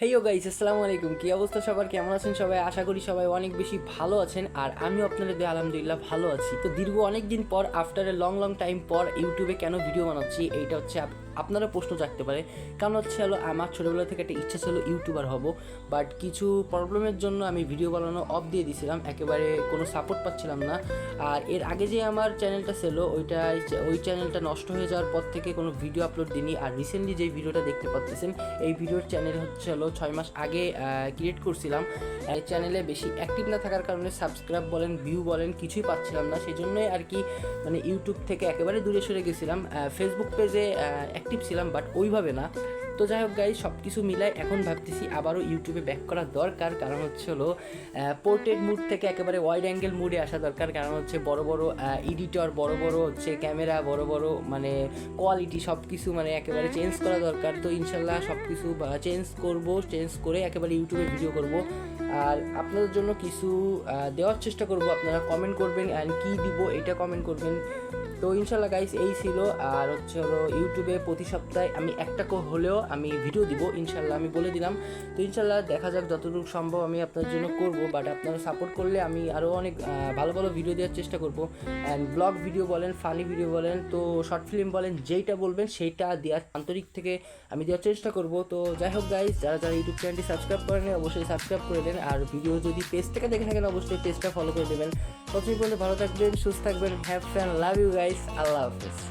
হেইও guys আসসালামু আলাইকুম। কি অবস্থা সবার? কেমন আছেন সবাই? আশা করি সবাই অনেক বেশি ভালো আছেন আর আমিও আপনাদের আলহামদুলিল্লাহ ভালো আছি। তো দীর্ঘ অনেক দিন পর after a long long time পর, ইউটিউবে কেন ভিডিও বানাচ্ছি, এইটা হচ্ছে আপনারা প্রশ্ন জাগতে পারে। কারণ হচ্ছে হলো, আমার ছোটোবেলা থেকে একটা ইচ্ছা ছিল ইউটিউবার হব। বাট কিছু প্রবলেমের জন্য আমি ভিডিও বানানো অফ দিয়ে দিয়েছিলাম একেবারে কোনো সাপোর্ট পাচ্ছিলাম না। আর এর আগে যে আমার চ্যানেলটা ছিল ওইটা ওই চ্যানেলটা নষ্ট হয়ে যাওয়ার পর থেকে কোনো ভিডিও আপলোড দিইনি। আর রিসেন্টলি যে ভিডিওটা দেখতে পাচ্ছেন এই ভিডিওর চ্যানেল হচ্ছে হলো ছয় মাস আগে ক্রিয়েট করছিলাম। এই চ্যানেলে বেশি অ্যাক্টিভ না থাকার কারণে সাবস্ক্রাইব বলেন ভিউ বলেন, কিছুই পাচ্ছিলাম না। সেই জন্যই আর কি মানে ইউটিউব থেকে একেবারে দূরে সরে গেছিলাম। ফেসবুক পেজে অ্যাক্টিভ ছিলাম বাট ওইভাবে না। তো যাই হোক গাই সব কিছু মিলাই এখন ভাবতেছি আবারও ইউটিউবে ব্যাক করা দরকার। কারণ হচ্ছে হলো পোর্ট্রেট মুড থেকে একেবারে ওয়াইড অ্যাঙ্গেল মুডে আসা দরকার। কারণ হচ্ছে বড় বড় এডিটর বড় বড় হচ্ছে ক্যামেরা বড় বড় মানে কোয়ালিটি সব কিছু মানে একেবারে চেঞ্জ করা দরকার। তো ইনশাল্লাহ সব কিছু চেঞ্জ করব চেঞ্জ করে একেবারে ইউটিউবে ভিডিও করব। আর আপনাদের জন্য কিছু দেওয়ার চেষ্টা করব। আপনারা কমেন্ট করবেন অ্যান্ড কী দিব এটা কমেন্ট করবেন। তো ইনশাল্লাহ গাইস এই ছিল। আর হচ্ছে হলো ইউটিউবে প্রতি সপ্তাহে আমি একটা হলেও আমি ভিডিও দিব ইনশাল্লাহ আমি বলে দিলাম। তো ইনশাল্লাহ দেখা যাক যতটুকু সম্ভব আমি আপনার জন্য করব বাট আপনারা সাপোর্ট করলে আমি আরও অনেক ভালো ভালো ভিডিও দেওয়ার চেষ্টা করব। অ্যান্ড ব্লগ ভিডিও বলেন ফানি ভিডিও বলেন, তো শর্ট ফিল্ম বলেন, যেইটা বলবেন সেইটা দেওয়ার আন্তরিক থেকে আমি দেওয়ার চেষ্টা করব। তো যাই হোক গাইস যারা যারা ইউটিউব চ্যানেলটি সাবস্ক্রাইব করেন অবশ্যই সাবস্ক্রাইব করে দেন। আর ভিডিও যদি পেজ থেকে দেখে থাকেন, অবশ্যই পেজটা ফলো করে দেবেন। ততক্ষণ পর্যন্ত ভালো থাকবেন, সুস্থ থাকবেন have fun love you guys I love this.